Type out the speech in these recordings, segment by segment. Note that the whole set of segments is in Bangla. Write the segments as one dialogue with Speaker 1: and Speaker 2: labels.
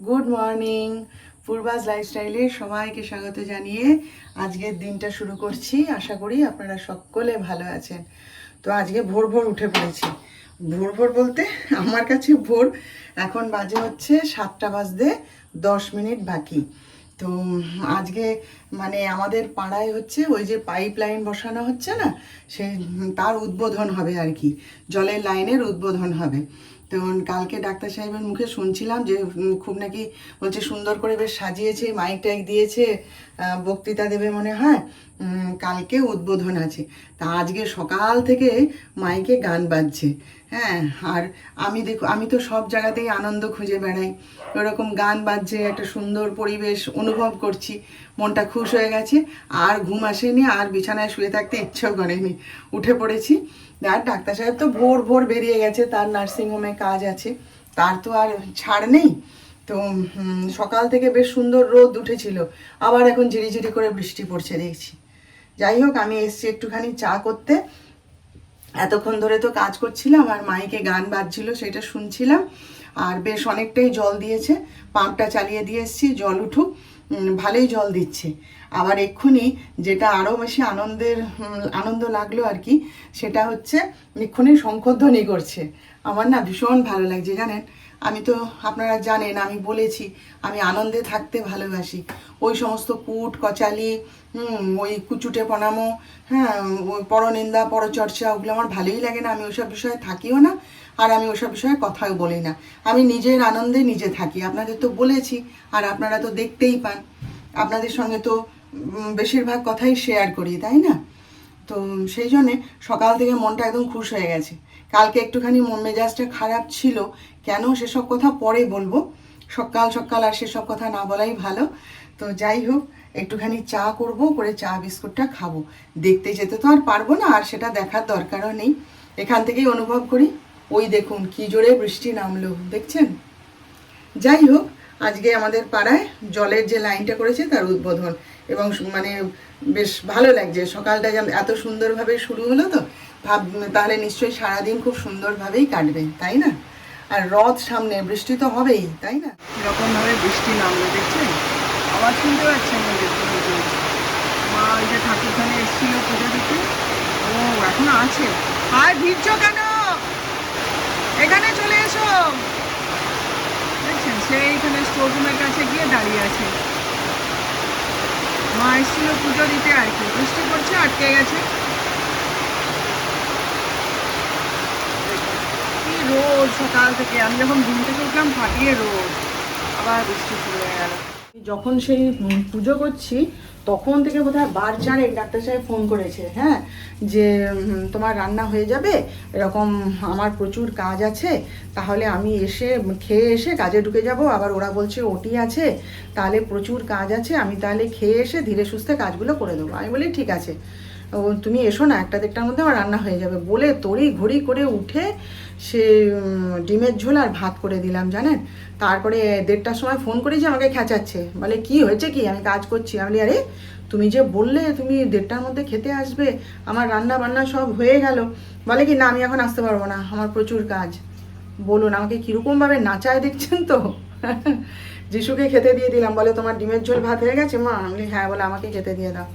Speaker 1: গুড মর্নিং পূর্বাজ লাইফস্টাইলে সবাইকে স্বাগত জানিয়ে আজকের দিনটা শুরু করছি। আশা করি আপনারা সকলে ভালো আছেন। তো আজকে ভোর ভোর উঠে পড়েছি। ভোর ভোর বলতে আমার কাছে ভোর এখন বাজে হচ্ছে সাতটা বাজতে দশ মিনিট বাকি। তো আজকে মানে আমাদের পাড়ায় হচ্ছে ওই যে পাইপ লাইন বসানো হচ্ছে না সে তার উদ্বোধন হবে আর কি। জলের লাইনের উদ্বোধন হবে। তো কালকে ডাক্তার সাহেবের মুখে শুনছিলাম যে খুব নাকি বলছে সুন্দর করে বেশ সাজিয়েছে মাইক টাইক দিয়েছে বক্তৃতা দেবে মনে হয়। কালকে উদ্বোধন আছে। তা আজকে সকাল থেকে মাইকে গান বাজছে। হ্যাঁ আর আমি দেখো, আমি তো সব জায়গাতেই আনন্দ খুঁজে বেড়াই। ওরকম গান বাজছে, একটা সুন্দর পরিবেশ অনুভব করছি। মনটা খুশ হয়ে গেছে, আর ঘুম আসেনি, আর বিছানায় শুয়ে থাকতে ইচ্ছেও করেনি। উঠে পড়েছি। আর ডাক্তার সাহেব তো ভোর ভোর বেরিয়ে গেছে, তার নার্সিংহোমে কাজ আছে। তার তো আর ছাড় নেই। তো সকাল থেকে বেশ সুন্দর রোদ উঠেছিল। আবার এখন ঝিরিঝিরি করে বৃষ্টি পড়ছে, দেখছি। যাই হোক, আমি এসছি একটুখানি চা করতে। এতক্ষণ ধরে তো কাজ করছিলাম, আর মাইকে গান বাজছিল সেটা শুনছিলাম। আর বেশ অনেকটাই জল দিয়েছে, পাম্পটা চালিয়ে দিয়ে এসছি, জল উঠুক ভালোই জল দিচ্ছে। আবার এক্ষুনি যেটা আরও বেশি আনন্দের আনন্দ লাগল আর কি, সেটা হচ্ছে এক্ষুনি শঙ্খধ্বনি করছে। আমার না ভীষণ ভালো লাগছে, জানেন? আমি তো আপনারা জানেন, আমি বলেছি, আমি আনন্দে থাকতে ভালোবাসি। ওই সমস্ত কুট, কচালি ওই কুচুটে পনামো হ্যাঁ ওই পরনিন্দা, পরচর্চা, ওগুলো আমার ভালোই লাগে না। আমি ওসব বিষয়ে থাকিও না, আর আমি ওসব বিষয়ে কথাও বলি না। আমি নিজের আনন্দে নিজে থাকি। আপনাদের তো বলেছি, আর আপনারা তো দেখতেই পান। আপনাদের সঙ্গে তো বেশিরভাগ কথাই শেয়ার করি, তাই না? তো সেই জন্যে সকাল থেকে মনটা একদম খুশ হয়ে গেছে। কালকে একটুখানি মন মেজাজটা খারাপ ছিল কেন সেসব কথা পরে বলব। সকাল সকাল আর সেসব কথা না বলাই ভালো। তো যাই হোক, একটুখানি চা করব, করে চা, বিস্কুটটা খাব। দেখতে যেতে তো আর পারব না, আর সেটা দেখার দরকারও নেই। এখান থেকেই অনুভব করি। ওই দেখুন, কি জোরে বৃষ্টি নামলো, দেখছেন? যাই হোক, আজকে আমাদের পাড়ায় জলের যে লাইনটা করেছে তার উদ্বোধন। এবং মানে বেশ ভালো লাগছে। সকালটা যেন এত সুন্দরভাবে শুরু হলো তো, ভাব, তাহলে নিশ্চয়ই সারাদিন খুব সুন্দরভাবেই কাটবে, তাই না? আর রথ সামনে বৃষ্টি তো হবেই, তাই না? এরকমভাবে বৃষ্টি নামলো দেখছেন? আবার শুনতে পাচ্ছেন মা ওই যে ঠাকুরখানে এসেছিল পুজো দিতে। ও এখনও আছে। আর ভিড়ছ কেন? এখানে চলে এসো। দেখছেন, সে এইখানে স্টোর রুমের কাছে গিয়ে দাঁড়িয়ে আছে। মা এসেছিল পুজো দিতে আর কি। বৃষ্টি পড়ছে, আটকে গেছে কি রোদ সকাল থেকে, আমি যখন ঘুম থেকে উঠলাম ফাটিয়ে রোদ আবার বৃষ্টি শুরু হয়ে গেল। যখন সেই পুজো করছি, তখন থেকে বোধহয় বার চারেক ডাক্তার সাহেব ফোন করেছে হ্যাঁ? যে তোমার রান্না হয়ে যাবে, এরকম আমার প্রচুর কাজ আছে, তাহলে আমি এসে, খেয়ে এসে কাজে ঢুকে যাব, আবার ওরা বলছে ওটি আছে, তাহলে প্রচুর কাজ আছে, আমি তাহলে খেয়ে এসে ধীরে সুস্থে কাজগুলো করে দেবো। আমি বলি, ঠিক আছে। তুমি এসো না, একটা দেড়টার মধ্যে আমার রান্না হয়ে যাবে। বলে তড়ি ঘড়ি করে উঠে সে ডিমের ঝোল আর ভাত করে দিলাম, জানেন? তারপরে দেড়টার সময় ফোন করেছি আমাকে খেঁচাচ্ছে। বলে, কি হয়েছে কি? আমি কাজ করছি। আমি আরে, তুমি যে বললে তুমি দেড়টার মধ্যে খেতে আসবে, আমার রান্না বান্না সব হয়ে গেল। বলে কি, না, আমি এখন আসতে পারব না, আমার প্রচুর কাজ। বলুন, আমাকে কীরকমভাবে নাচায় দেখছেন তো? যিশুকে খেতে দিয়ে দিলাম। বলে, তোমার ডিমের ঝোল ভাত হয়ে গেছে মা? আমি হ্যাঁ বলে, আমাকে খেতে দিয়ে দাও।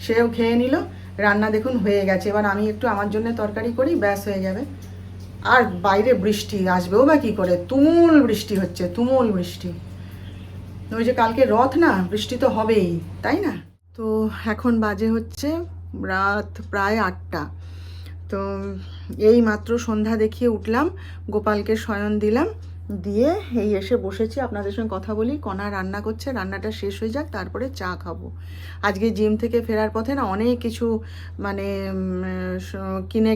Speaker 1: সেও খেয়ে নিল। রান্না দেখুন হয়ে গেছে। এবার আমি একটু আমার জন্য তরকারি করি, ব্যাস হয়ে যাবে। আর বাইরে বৃষ্টি আসবেও বা কী করে? তুমুল বৃষ্টি হচ্ছে, তুমুল বৃষ্টি। ওই যে কালকে রথ না, বৃষ্টি তো হবেই, তাই না? তো এখন বাজে হচ্ছে রাত প্রায় আটটা। তো এই মাত্র সন্ধ্যা দেখিয়ে উঠলাম, গোপালকে শয়ন দিলাম। দিয়ে এই এসে বসেছি, আপনাদের সঙ্গে কথা বলি। কণা রান্না করছে, রান্নাটা শেষ হয়ে যাক, তারপরে চা খাব। আজকে জিম থেকে ফেরার পথে না অনেক কিছু মানে কিনে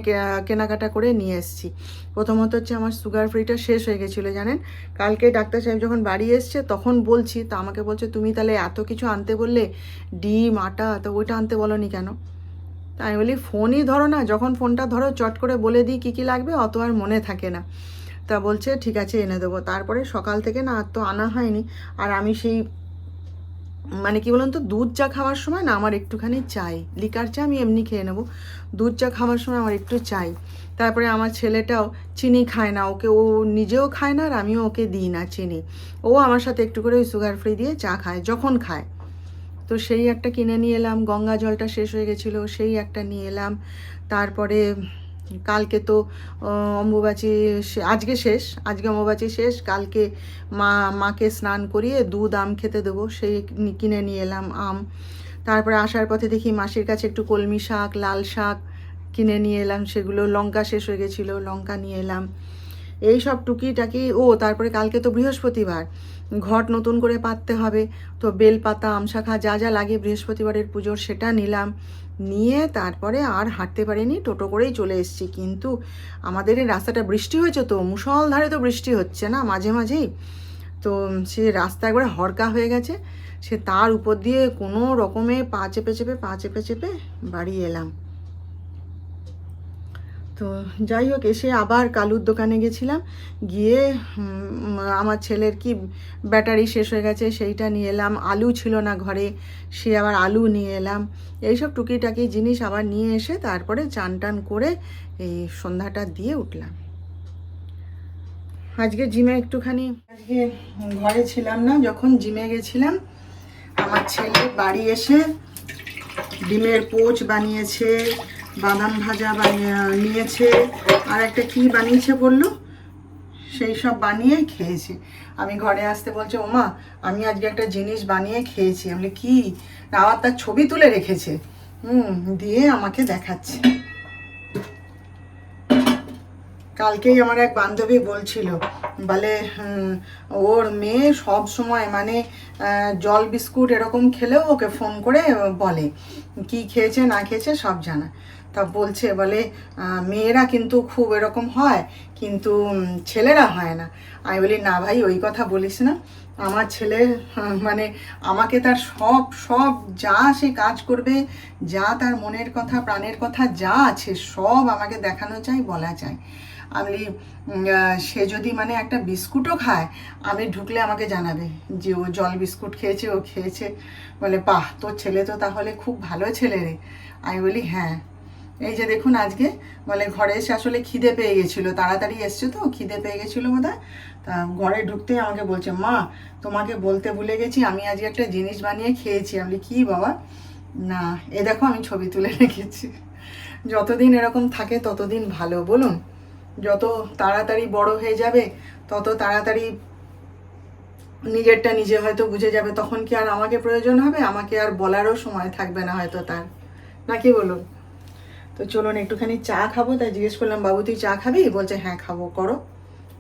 Speaker 1: কেনাকাটা করে নিয়ে এসেছি। প্রথমত হচ্ছে আমার সুগার ফ্রিটা শেষ হয়ে গেছিল, জানেন? কালকে ডাক্তার সাহেব যখন বাড়ি এসছে, তখন বলছি, তা আমাকে বলছে, তুমি তাহলে এত কিছু আনতে বললে, ডিম, আটা, তো ওইটা আনতে বলনি কেন? তা আমি বলি, ফোনই ধরো না, যখন ফোনটা ধরো, চট করে বলে দিই কী কী লাগবে, অত আর মনে থাকে না। তা বলছে, ঠিক আছে, এনে দেবো। তারপরে সকাল থেকে না আর তো আনা হয়নি। আর আমি সেই মানে কি বলুন তো, দুধ চা খাওয়ার সময় না আমার একটুখানি চাই। লিকার চা আমি এমনি খেয়ে নেব। দুধ চা খাওয়ার সময় আমার একটু চাই। তারপরে আমার ছেলেটাও চিনি খায় না। ওকে ও নিজেও খায় না আর আমিও ওকে দিই না চিনি। ও আমার সাথে একটু করে ওই সুগার ফ্রি দিয়ে চা খায়, যখন খায়। তো সেই একটা কিনে নিয়ে এলাম। গঙ্গা জলটা শেষ হয়ে গেছিল, সেই একটা নিয়ে এলাম। তারপরে কালকে তো অম্বুবাচী আজকে শেষ, আজকে অম্বুবাচী শেষ, কালকে মা, মাকে স্নান করিয়ে দুধ, আম খেতে দেবো, সেই কিনে নিয়ে এলাম আম। তারপরে আসার পথে দেখি মাসির কাছে একটু কলমি শাক, লাল শাক কিনে নিয়ে এলাম, সেগুলো লঙ্কা শেষ হয়ে গেছিল, লঙ্কা নিয়ে এলাম। এই সব টুকিটাকি, ও, তারপরে কালকে তো বৃহস্পতিবার, ঘট নতুন করে পাততে হবে, তো বেলপাতা, আমশাখা যা যা লাগে বৃহস্পতিবারের পুজোর সেটা নিলাম। নিয়ে তারপরে আর হাঁটতে পারিনি, টোটো করেই চলে এসেছি। কিন্তু আমাদের এই রাস্তাটা বৃষ্টি হয়েছে তো মুসলধারে তো বৃষ্টি হচ্ছে না মাঝে মাঝেই। তো সে রাস্তা একবারে হরকা হয়ে গেছে, সে তার উপর দিয়ে কোনো রকমে পা চেপে চেপে, পা চেপে চেপে বাড়ি এলাম। তো যাই হোক, এসে আবার কালুর দোকানে গেছিলাম। গিয়ে আমার ছেলের কি ব্যাটারি শেষ হয়ে গেছে সেইটা নিয়ে এলাম। আলু ছিল না ঘরে, সে আবার আলু নিয়ে এলাম। এইসব টুকিটাকি জিনিস আবার নিয়ে এসে তারপরে চান টান করে এই সন্ধ্যাটা দিয়ে উঠলাম। আজকে জিমে একটুখানি, আজকে ঘরে ছিলাম না, যখন জিমে গেছিলাম, আমার ছেলে বাড়ি এসে ডিমের পোচ বানিয়েছে বাদাম ভাজা নিয়েছে। আর একটা কি বানিয়েছে বলল? সেই সব বানিয়ে খেয়েছে। আমি ঘরে আসতে বলছে, ওমা, আমি আজকে একটা জিনিস বানিয়ে খেয়েছি। আমি কি? আবার তার ছবি তুলে রেখেছে। হুম, দিয়ে আমাকে দেখাচ্ছে। কালকেই আমার এক বান্ধবী বলছিল, বলে ওর মেয়ে সব সময় মানে জল বিস্কুট এরকম খেলেও ওকে ফোন করে বলে, কি খেয়েছে না খেয়েছে সব জানা। তা বলছে, বলে মেয়েরা কিন্তু খুব এরকম হয়, কিন্তু ছেলেরা হয় না। আমি বলি, না ভাই, ওই কথা বলিস না। আমার ছেলে মানে আমাকে তার সব সব যা সে কাজ করবে, যা তার মনের কথা, প্রাণের কথা যা আছে, সব আমাকে দেখানো চাই, বলা চাই। আমি সে যদি মানে একটা বিস্কুটও খায়, আমি ঢুকলে আমাকে জানাবে যে ও জল বিস্কুট খেয়েছে, ও খেয়েছে। বলে, বাহ, তোর ছেলে তো তাহলে খুব ভালো ছেলে রে। আমি বলি হ্যাঁ। এই যে দেখুন আজকে, বলে ঘরে এসে আসলে খিদে পেয়ে গেছিল। তাড়াতাড়ি এসছে তো? খিদে পেয়ে গেছিল বোধ তা ঘরে ঢুকতেই আমাকে বলছে, মা, তোমাকে বলতে ভুলে গেছি, আমি আজকে একটা জিনিস বানিয়ে খেয়েছি। আমি কি বাবা? না, এ দেখো আমি ছবি তুলে রেখেছি। যতদিন এরকম থাকে ততদিন ভালো, বলুন। যত তাড়াতাড়ি বড় হয়ে যাবে, তত তাড়াতাড়ি নিজেরটা নিজে হয়তো বুঝে যাবে। তখন কি আর আমাকে প্রয়োজন হবে? আমাকে আর বলারও সময় থাকবে না হয়তো তার। নাকি বলুন? তো চলুন একটুখানি চা খাব। তাই জিজ্ঞেস করলাম, বাবু, তুই চা খাবি? বলছে হ্যাঁ খাব, করো।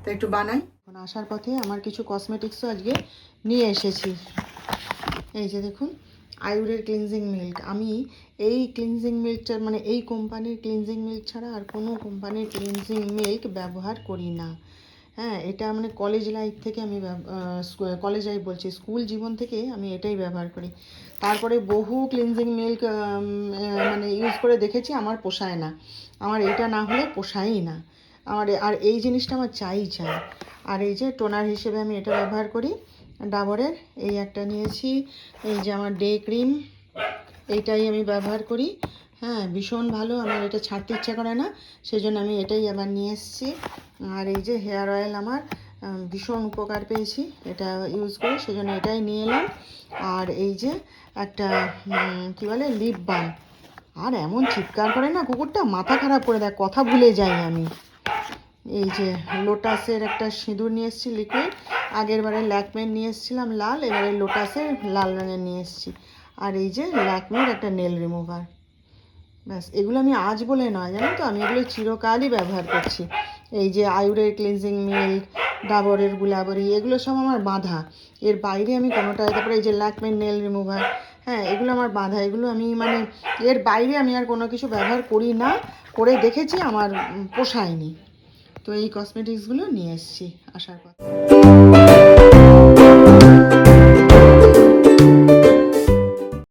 Speaker 1: তো একটু বানাই। এখন আসার পথে আমার কিছু কসমেটিক্সও আজকে নিয়ে এসেছি। এই যে দেখুন, আয়ুরের ক্লিনজিং মিল্ক আমি এই ক্লিনজিং মিল্কটার মানে এই কোম্পানির ক্লিনজিং মিল্ক ছাড়া আর কোনো কোম্পানির ক্লিনজিং মিল্ক ব্যবহার করি না। হ্যাঁ এটা মানে কলেজ লাইফ থেকে আমি কলেজ লাইফ বলছি। স্কুল জীবন থেকে আমি এটাই ব্যবহার করি। তারপরে বহু ক্লিনজিং মিল্ক মানে ইউজ করে দেখেছি, আমার পোষায় না। আমার এটা না হলে পোষায়ই না। আমার আর এই জিনিসটা আমার চাই চাই। আর এই যে টোনার হিসেবে আমি এটা ব্যবহার করি। ডাবরের এই একটা নিয়েছি। এই যে আমার ডে ক্রিম এইটাই আমি ব্যবহার করি। হ্যাঁ ভীষণ ভালো। আমার এটা ছাড়তে ইচ্ছা করে না। সেই জন্য আমি এটাই আবার নিয়ে এসেছি। আর এই যে হেয়ার অয়েল আমার ভীষণ উপকার পেয়েছি। এটা ইউজ করে সেই জন্য এটাই নিয়ে এলাম। আর এই যে একটা কি বলে লিপ বাম আর এমন চিৎকার করে না কুকুরটা, মাথা খারাপ করে দেয়। কথা ভুলে যাই আমি। এই যে লোটাসের একটা সিঁদুর নিয়ে এসেছি লিকুইড আগের বারে ল্যাকমের নিয়ে এসেছিলাম লাল, এবারে লোটাসের লাল রঙের নিয়ে এসেছি। আর এই যে ল্যাকমের একটা নেল রিমুভার ব্যাস, এগুলো আমি আজ বলে নয় জানেন তো? আমি এগুলো চিরকালই ব্যবহার করছি। এই যে আয়ুরের ক্লিনজিং মিল্ক ডাবরের গুলাবরি, এগুলো সব আমার বাঁধা। এর বাইরে আমি কোনোটাই, তারপরে এই যে ল্যাকমের নেল রিমুভার হ্যাঁ এগুলো আমার বাঁধা। এগুলো আমি মানে এর বাইরে আমি আর কোনো কিছু ব্যবহার করি না, করে দেখেছি, আমার পোষায়নি। তো এই কসমেটিক্সগুলো নিয়ে এসেছি, আসার পর